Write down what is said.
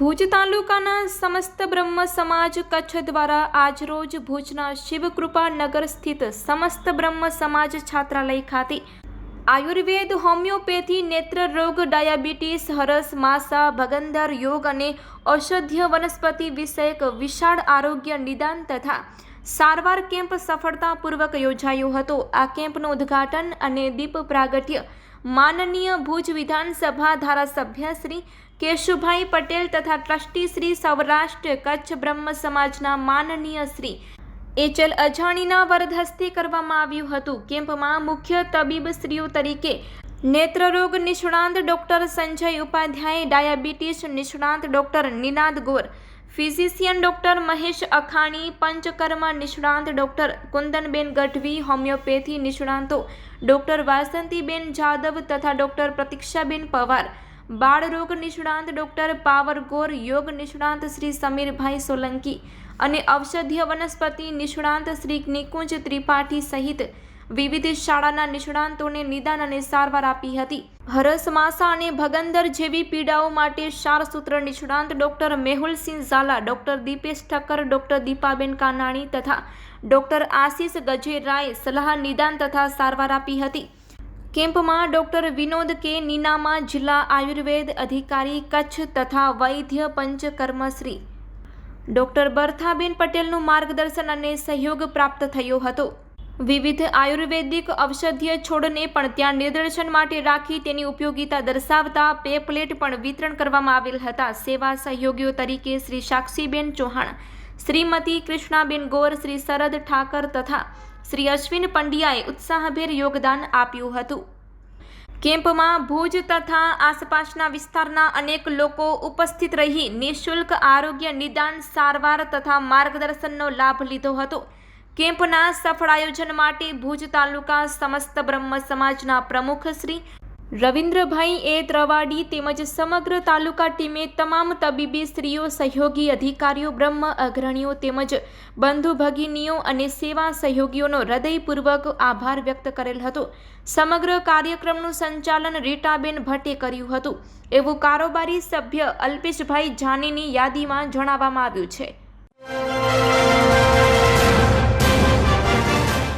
ભુજ તાલુકાના સમસ્ત બ્રહ્મ સમાજ કચ્છ દ્વારા આજરોજ ભુજના શિવકૃપા નગર સ્થિત સમસ્ત બ્રહ્મ સમાજ છાત્રાલય ખાતે આયુર્વેદ, હોમિયોપેથી નેત્ર રોગ, ડાયાબિટીસ, હરસ, માસા, ભગંદર યોગ અને ઔષધ્ય વનસ્પતિ વિષયક વિશાળ આરોગ્ય નિદાન તથા સારવાર કેમ્પ સફળતાપૂર્વક યોજાયો હતો. આ કેમ્પનું ઉદ્ઘાટન અને દીપ પ્રાગટ્ય માનનીય ભુજ વિધાનસભા ધારાસભ્ય શ્રી કેશુભાઈ પટેલ તથા ટ્રસ્ટી શ્રી સૌરાષ્ટ્ર કચ્છ બ્રહ્મ સમાજના માનનીય શ્રી એચએલ અજાણીના વરદ હસ્તે કરવામાં આવ્યું હતું. કેમ્પમાં મુખ્ય તબીબ શ્રીઓ તરીકે નેત્રરોગ નિષ્ણાંત ડોક્ટર સંજય ઉપાધ્યાય, ડાયાબિટીસ નિષ્ણાંત doctor Ninad Gor, physician doctor Mahesh Akhani, panchakarma નિષ્ણાંત ડોક્ટર કુંદનબેન ગઢવી, હોમિયોપેથી નિષ્ણાંતો ડોક્ટર વાસંતીબેન જાદવ તથા ડોક્ટર પ્રતીક્ષાબેન પવાર બાળરોગ નિષ્ણાંત ડોક્ટર પાવર ગોર યોગ નિષ્ણાંત શ્રી સમીરભાઈ સોલંકી અને ઔષધીય વનસ્પતિ નિષ્ણાંત શ્રી નિકુંજ ત્રિપાઠી સહિત વિવિધ શાળાના નિષ્ણાંતોને નિદાન અને સારવાર આપી હતી. હરસ માસા અને ભગંદર જેવી પીડાઓ માટે સારસૂત્ર નિષ્ણાંત doctor Mehulsinh Zala, doctor Dipesh Thakkar, doctor Dipaben Kanani તથા ડોક્ટર આશીષ ગજેરાએ સલાહ નિદાન તથા સારવાર આપી હતી. કેમ્પમાં ડોક્ટર વિનોદ કે નીનામા જિલ્લા આયુર્વેદ અધિકારી કચ્છ તથા વૈદ્ય પંચકર્મશ્રી. ડોક્ટર બર્થાબેન પટેલનું માર્ગદર્શન અને સહયોગ પ્રાપ્ત થયો હતો. વિવિધ આયુર્વેદિક ઔષધીય છોડને પણ ત્યાં નિદર્શન માટે રાખી તેની ઉપયોગિતા દર્શાવતા પેપલેટ પણ વિતરણ કરવામાં આવેલ હતા. સેવા સહયોગીઓ તરીકે શ્રી સાક્ષીબેન ચૌહાણ શ્રીમતી કૃષ્ણાબેન ગોર શ્રી શરદ ઠાકર તથા શ્રી અશ્વિન પંડ્યાએ ઉત્સાહભેર યોગદાન આપ્યું હતું. કેમ્પમાં ભુજ તથા આસપાસના વિસ્તારના અનેક લોકો ઉપસ્થિત રહી નિઃશુલ્ક આરોગ્ય નિદાન, સારવાર તથા માર્ગદર્શનનો લાભ લીધો હતો. કેમ્પના સફળ આયોજન માટે ભુજ તાલુકા સમસ્ત બ્રહ્મ સમાજના પ્રમુખ શ્રી રવિન્દ્રભાઈ એ ત્રવાડી તેમજ સમગ્ર તાલુકા ટીમે તમામ તબીબી સ્ત્રીઓ, સહયોગી અધિકારીઓ, બ્રહ્મ અગ્રણીઓ તેમજ બંધુ ભગિનીઓ અને સેવા સહયોગીઓનો હૃદયપૂર્વક આભાર વ્યક્ત કરેલ હતો. સમગ્ર કાર્યક્રમનું સંચાલન રીટાબેન ભટ્ટે કર્યું હતું. એવું કારોબારી સભ્ય અલ્પેશભાઈ જાનીની યાદીમાં જણાવવામાં આવ્યું છે.